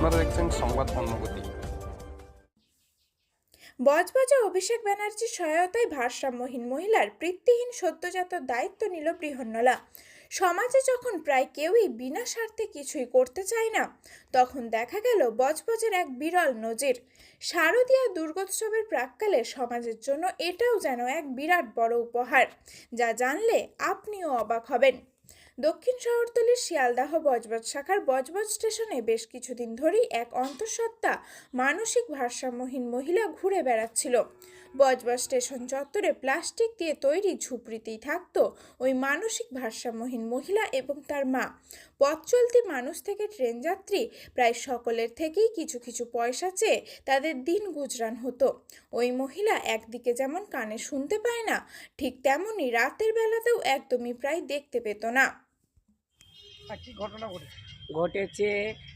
আপনারা দেখছেন সংবাদ অন্নগতি। বজবজে অভিষেক ব্যানার্জির সহায়তায় ভারসাম্যহীন মহিলার বৃত্তিহীন সদ্যজাত দায়িত্ব নিল বৃহন্নলা। সমাজে যখন প্রায় কেউই বিনা স্বার্থে কিছুই করতে চায় না, তখন দেখা গেল বজবজের এক বিরল নজির। শারদীয়া দুর্গোৎসবের প্রাককালে সমাজের জন্য এটাও যেন এক বিরাট বড় উপহার, যা জানলে আপনিও অবাক হবেন। দক্ষিণ শহরতলির শিয়ালদাহ বজবজ শাখার বজবজ স্টেশনে বেশ কিছুদিন ধরেই এক অন্তঃসত্ত্বা মানসিক ভারসাম্যহীন মহিলা ঘুরে বেড়াচ্ছিল। বজবজ স্টেশন চত্বরে প্লাস্টিক দিয়ে তৈরি ঝুপড়িতেই থাকত ওই মানসিক ভারসাম্যহীন মহিলা এবং তার মা। পথ চলতি মানুষ থেকে ট্রেন যাত্রী প্রায় সকলের থেকেই কিছু কিছু পয়সা চেয়ে তাদের দিন গুজরান হতো। ওই মহিলা একদিকে যেমন কানে শুনতে পায় না, ঠিক তেমনই রাতের বেলাতেও একদমই প্রায় দেখতে পেত না। কি ঘটনা ঘটেছে? ঘটেছে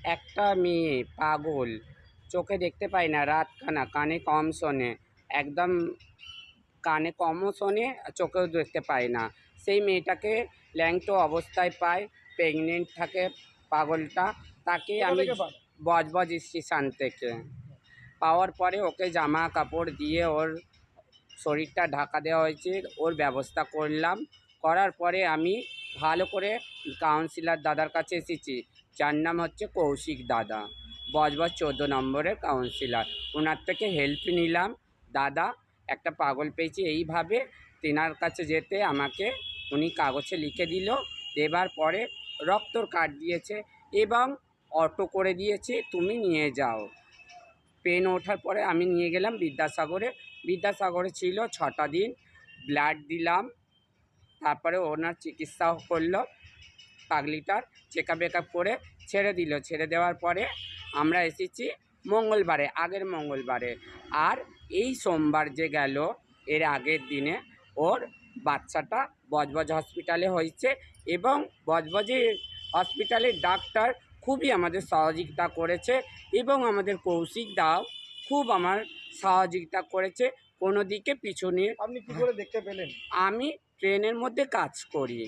একটা মেয়ে পাগল। চোখে দেখতে পায় না রাতখানা কানে কম শোনে। একদম কানে কমও শোনে আর চোখেও দেখতে পায় না। সেই মেয়েটাকে ল্যাংটো অবস্থায় পায় প্রেগনেন্ট থাকে পাগলটা। তাকে আমি? বজবজ স্টেশন থেকে। পাওয়ার পরে ওকে জামা কাপড় দিয়ে ওর শরীরটা ঢাকা দেওয়া হয়েছে ওর ব্যবস্থা করলাম। করার পরে আমি ভালো করে কাউন্সিলর দাদার কাছে এসেছি। যার নাম হচ্ছে কৌশিক দাদা। বজবজ চোদ্দ নম্বরের কাউন্সিলর ওনার থেকে হেল্প নিলাম। দাদা, একটা পাগল পেয়েছি, এইভাবে তেনার কাছে যেতে আমাকে উনি কাগজে লিখে দিল। দেবার পরে রক্তর কার্ড দিয়েছে এবং অটো করে দিয়েছে, তুমি নিয়ে যাও। পেন ওঠার পরে আমি নিয়ে গেলাম বিদ্যাসাগরে। বিদ্যাসাগরে ছিল ছটা দিন। ব্লাড দিলাম। তারপরে ওনার চিকিৎসাও করল। পাগলিটার চেক আপ করে ছেড়ে দিল। ছেড়ে দেওয়ার পরে আমরা এসেছি মঙ্গলবারে আগের মঙ্গলবারে। আর এই সোমবার যে গেল এর আগের দিনে ওর বাচ্চাটা বজবজ হসপিটালে হয়েছে এবং বজবজের হসপিটালের ডাক্তার খুবই আমাদের সহযোগিতা করেছে এবং আমাদের কৌশিক দাও খুব আমার সহযোগিতা করেছে। কোনো দিকে পিছনে আপনি কি করে দেখতে পেলেন? আমি ট্রেনের মধ্যে কাজ করি,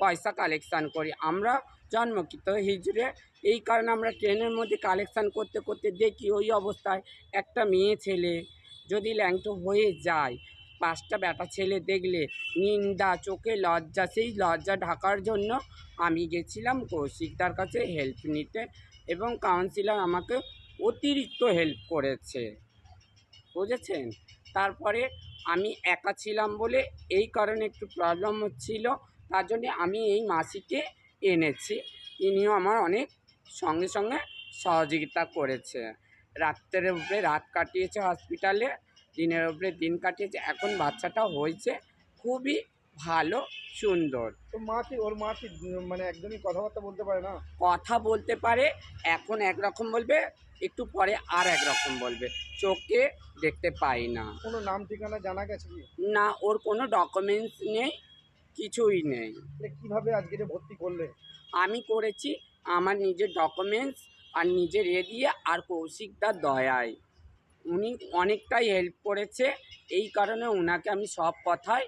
পয়সা কালেকশান করি। আমরা জন্মকৃত হিজড়ে, এই কারণে আমরা ট্রেনের মধ্যে কালেকশান করতে করতে দেখি ওই অবস্থায় একটা মেয়ে ছেলে যদি ল্যাংটো হয়ে যায়, পাঁচটা বেটা ছেলে দেখলে নিন্দা, চোখে লজ্জা, সেই লজ্জা ঢাকার জন্য আমি গেছিলাম কৌশিকদার কাছে হেল্প নিতে এবং কাউন্সিলার আমাকে অতিরিক্ত হেল্প করেছে। বুঝেছেন? তারপরে আমি একা ছিলাম বলে এই কারণে একটু প্রবলেম হচ্ছিল। তার জন্যে আমি এই মাসিকে এনেছি। ইনিও আমার অনেক সঙ্গে সঙ্গে সহযোগিতা করেছে। রাত্রের উপরে রাত কাটিয়েছে হসপিটালে দিনের উপরে দিন কাটিয়েছে। এখন বাচ্চাটা হয়েছে খুবই ভালো সুন্দর। তো মা কি ওর মা কি মানে একদমই কথাবার্তা বলতে পারে না? কথা বলতে পারে এখন একরকম বলবে একটু পরে আর একরকম বলবে। চোখে দেখতে পাই না। কোনো নাম ঠিকানা জানা গেছে কি? না ওর কোনো ডকুমেন্টস নেই কিছুই নেই। তাহলে কীভাবে আজকে ভর্তি করলে? আমি করেছি আমার নিজের ডকুমেন্টস আর নিজের এ দিয়ে আর কৌশিকদার দয়ায়। উনি অনেকটাই হেল্প করেছে এই কারণে ওনাকে আমি সব কথায়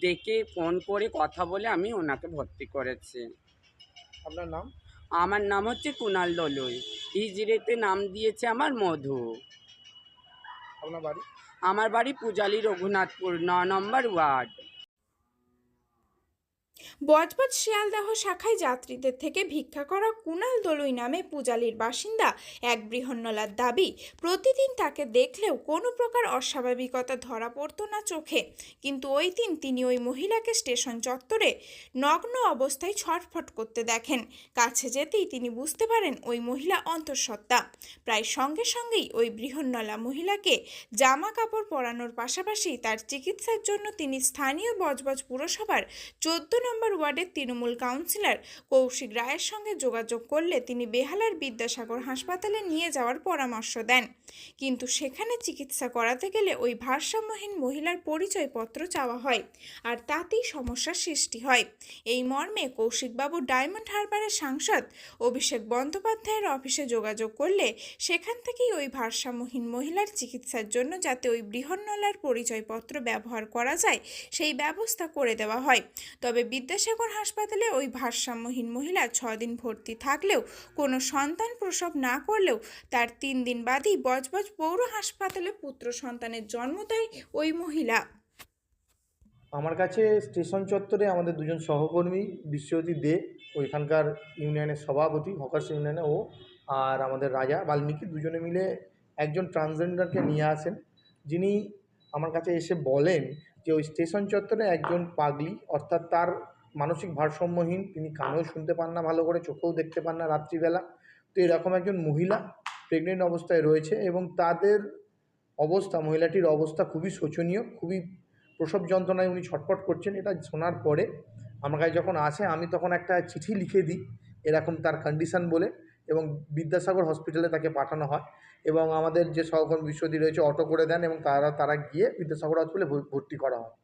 ডেকে ফোন করে কথা বলে আমি ওনাকে ভর্তি করেছি। আপনার নাম? আমার নাম হচ্ছে কুনাল দলুই। হিজড়েতে নাম দিয়েছে আমার মধু। আপনার বাড়ি? আমার বাড়ি পূজালি রঘুনাথপুর ন নম্বর ওয়ার্ড। বজবজ শিয়ালদাহ শাখায় যাত্রীদের থেকে ভিক্ষা করা কুনাল দলুই নামে পূজালির বাসিন্দা। এক বৃহন্নলার দাবি, প্রতিদিন তাকে দেখলেও কোনো প্রকার অস্বাভাবিকতা ধরা পড়তো না চোখে। কিন্তু ওই দিন তিনি ওই মহিলাকে স্টেশন চত্বরে নগ্ন অবস্থায় ছটফট করতে দেখেন। কাছে যেতেই তিনি বুঝতে পারেন ওই মহিলা অন্তঃসত্ত্বা। প্রায় সঙ্গে সঙ্গেই ওই বৃহন্নলা মহিলাকে জামা কাপড় পরানোর পাশাপাশি তার চিকিৎসার জন্য তিনি স্থানীয় বজবজ পুরসভার চোদ্দ নম্বর ওয়ার্ডের তৃণমূল কাউন্সিলর কৌশিক রায়ের সঙ্গে যোগাযোগ করলে তিনি বেহালার বিদ্যাসাগর হাসপাতালে নিয়ে যাওয়ার পরামর্শ দেন। কিন্তু সেখানে চিকিৎসা করাতে গেলে ওই ভারসাম্যহীন মহিলার পরিচয়পত্র চাওয়া হয় আর তাতেই সমস্যার সৃষ্টি হয়। এই মর্মে কৌশিকবাবু ডায়মন্ড হারবারের সাংসদ অভিষেক বন্দ্যোপাধ্যায়ের অফিসে যোগাযোগ করলে সেখান থেকেই ওই ভারসাম্যহীন মহিলার চিকিৎসার জন্য যাতে ওই বৃহন্নলার পরিচয়পত্র ব্যবহার করা যায়, সেই ব্যবস্থা করে দেওয়া হয়। তবে বিদ্যাসাগর বিদ্যাসাগর হাসপাতালে ওই ভারসাম্যহীন মহিলা দিন ভর্তি থাকলেও কোনো সন্তান প্রসব না করলেও তার তিন দিন বাদেই বজবজ পৌর হাসপাতালে পুত্র সন্তানের জন্ম দেয় ওই মহিলা। আমার কাছে স্টেশন চত্বরে আমাদের দুজন সহকর্মী বিশ্বজিৎ দে, ওইখানকার ইউনিয়নের সভাপতি হকার্স ইউনিয়নে ও, আর আমাদের রাজা বাল্মীকি দুজনে মিলে একজন ট্রান্সজেন্ডারকে নিয়ে আসেন। যিনি আমার কাছে এসে বলেন যে ওই স্টেশন চত্বরে একজন পাগলি, অর্থাৎ তার মানসিক ভারসাম্যহীন, তিনি কানেও শুনতে পান না, ভালো করে চোখেও দেখতে পান না রাত্রিবেলা। তো এরকম একজন মহিলা প্রেগনেন্ট অবস্থায় রয়েছে এবং তাদের অবস্থা, মহিলাটির অবস্থা খুবই শোচনীয়, খুবই প্রসব যন্ত্রণায় উনি ছটফট করছেন। এটা শোনার পরে আমার কাছে যখন আসে, আমি তখন একটা চিঠি লিখে দিই এরকম তার কন্ডিশন বলে এবং বিদ্যাসাগর হসপিটালে তাকে পাঠানো হয় এবং আমাদের যে সহকর্মী বিশ্বদি রয়েছে অটো করে দেন এবং তারা তারা গিয়ে বিদ্যাসাগর হসপিটালে ভর্তি করা হয়।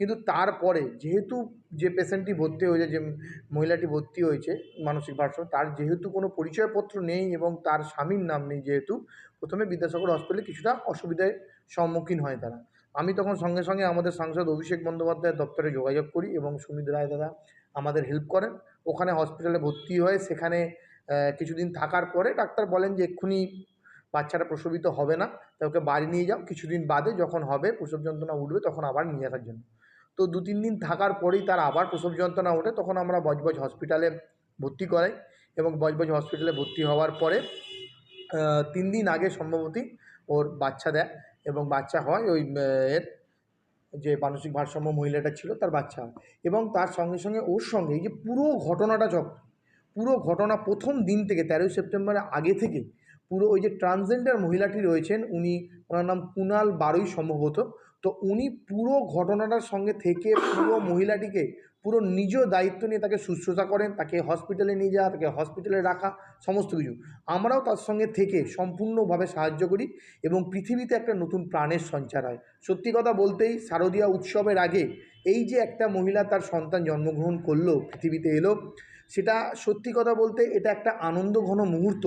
কিন্তু তারপরে যেহেতু যে পেশেন্টটি ভর্তি হয়েছে, যে মহিলাটি ভর্তি হয়েছে মানসিক ভারসাম্য, তার যেহেতু কোনো পরিচয়পত্র নেই এবং তার স্বামীর নাম নেই যেহেতু, প্রথমে বিদ্যাসাগর হসপিটালে কিছুটা অসুবিধায় সম্মুখীন হয় তারা। আমি তখন সঙ্গে সঙ্গে আমাদের সাংসদ অভিষেক বন্দ্যোপাধ্যায়ের দপ্তরে যোগাযোগ করি এবং সুমিত রায় দাদা আমাদের হেল্প করেন। ওখানে হসপিটালে ভর্তি হয়ে সেখানে কিছুদিন থাকার পরে ডাক্তার বলেন যে এক্ষুনি বাচ্চাটা প্রসবিত হবে না, তাই ওকে বাড়ি নিয়ে যাও। কিছুদিন বাদে যখন হবে প্রসব যন্ত্রণা উঠবে তখন আবার নিয়ে আসার জন্য। তো দু তিন দিন থাকার পরেই তার আবার প্রসব যন্ত্রণা ওঠে, তখন আমরা বজবজ হসপিটালে ভর্তি করাই এবং বজবজ হসপিটালে ভর্তি হওয়ার পরে তিন দিন আগে সম্ভবতই ওর বাচ্চা দেয় এবং বাচ্চা হয় ওই এর যে মানসিক ভারসাম্য মহিলাটা ছিল তার বাচ্চা হয় এবং তার সঙ্গে সঙ্গে ওর সঙ্গে এই যে পুরো ঘটনাটা যখন, পুরো ঘটনা প্রথম দিন থেকে তেরোই সেপ্টেম্বরের আগে থেকে পুরো ওই যে ট্রান্সজেন্ডার মহিলাটি রয়েছেন, উনি ওনার নাম কুনাল বারোই সম্ভবত তো উনি পুরো ঘটনাটার সঙ্গে থেকে পুরো মহিলাটিকে পুরো নিজ দায়িত্ব নিয়ে তাকে শুশ্রূষা করেন, তাকে হসপিটালে নিয়ে যাওয়া, তাকে হসপিটালে রাখা, সমস্ত কিছু। আমরাও তার সঙ্গে থেকে সম্পূর্ণভাবে সাহায্য করি এবং পৃথিবীতে একটা নতুন প্রাণের সঞ্চার হয়। সত্যি কথা বলতেই শারদীয়া উৎসবের আগে এই যে একটা মহিলা তার সন্তান জন্মগ্রহণ করল, পৃথিবীতে এলো সেটা সত্যি কথা বলতে এটা একটা আনন্দ ঘন মুহূর্ত।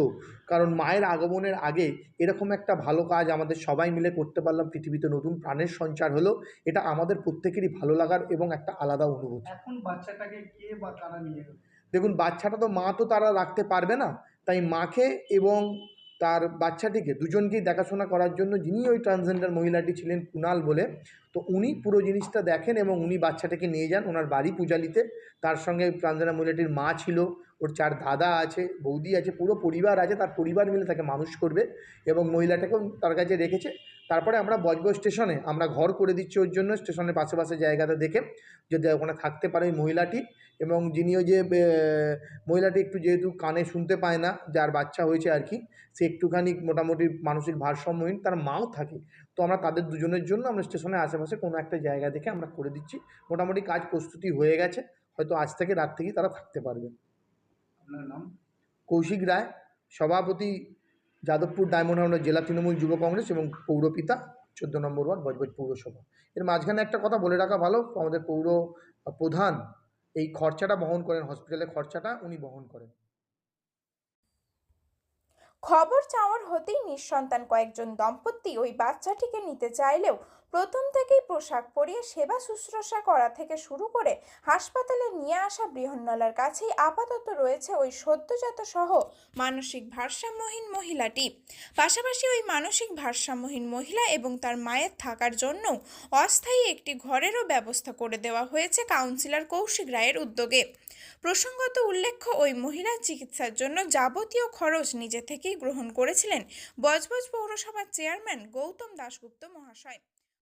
কারণ মায়ের আগমনের আগে এরকম একটা ভালো কাজ আমাদের সবাই মিলে করতে পারলাম। পৃথিবীতে নতুন প্রাণের সঞ্চার হলো। এটা আমাদের প্রত্যেকেরই ভালো লাগার এবং একটা আলাদা অনুভূতি। এখন বাচ্চাটাকে কে বা কারা নিয়ে দেখুন বাচ্চাটা তো মা তো তারা রাখতে পারবে না। তাই মাকে এবং তার বাচ্চাটিকে দুজনকেই দেখাশোনা করার জন্য যিনি ওই ট্রান্সজেন্ডার মহিলাটি ছিলেন কুনাল বলে, তো উনি পুরো জিনিসটা দেখেন এবং উনি বাচ্চাটাকে নিয়ে যান ওনার বাড়ি পূজালিতে। তার সঙ্গে ট্রান্সজেন্ডার মহিলাটির মা ছিল, ওর চার দাদা আছে, বৌদি আছে, পুরো পরিবার আছে, তার পরিবার মিলে তাকে মানুষ করবে এবং মহিলাটাকেও তার কাছে রেখেছে। তারপরে আমরা বজবজ স্টেশনে আমরা ঘর করে দিচ্ছি ওর জন্য স্টেশনের পাশে পাশে জায়গাটা দেখে যদি ওখানে থাকতে পারে ওই মহিলাটি এবং যিনি ওই যে মহিলাটি একটু যেহেতু কানে শুনতে পায় না যার বাচ্চা হয়েছে আর কি সে একটুখানি মোটামুটি মানসিক ভারসাম্যহীন তার মাও থাকে। তো আমরা তাদের দুজনের জন্য আমরা স্টেশনের আশেপাশে কোনো একটা জায়গা দেখে আমরা করে দিচ্ছি। মোটামুটি কাজ প্রস্তুতি হয়ে গেছে হয়তো আজ থেকে রাত থেকেই তারা থাকতে পারবে। আপনার নাম? কৌশিক রায় সভাপতি যাদবপুর ডায়মন্ড হারবার জেলা তৃণমূল যুব কংগ্রেস এবং পৌরপিতা চোদ্দ নম্বর ওয়ার্ড বজবজ পৌরসভা। এর মাঝখানে একটা কথা বলে রাখা ভালো, আমাদের পৌর প্রধান এই খরচাটা বহন করেন, হসপিটালের খরচাটা উনি বহন করেন। খবর চাওয়ার হতেই নিঃসন্তান কয়েকজন দম্পতি ওই বাচ্চাটিকে নিতে চাইলেও প্রথম থেকেই পোশাক পরিয়ে সেবা শুশ্রূষা করা থেকে শুরু করে হাসপাতালে নিয়ে আসা বৃহন্নলার কাছেই আপাতত রয়েছে ওই সদ্যজাত সহ মানসিক ভারসাম্যহীন মহিলাটি। পাশাপাশি ওই মানসিক ভারসাম্যহীন মহিলা এবং তার মায়ের থাকার জন্য অস্থায়ী একটি ঘরেরও ব্যবস্থা করে দেওয়া হয়েছে কাউন্সিলর কৌশিক রায়ের উদ্যোগে। প্রসঙ্গত উল্লেখ্য, ওই মহিলার চিকিৎসার জন্য যাবতীয় খরচ নিজে থেকেই গ্রহণ করেছিলেন বজবজ পৌরসভার চেয়ারম্যান গৌতম দাশগুপ্ত মহাশয়।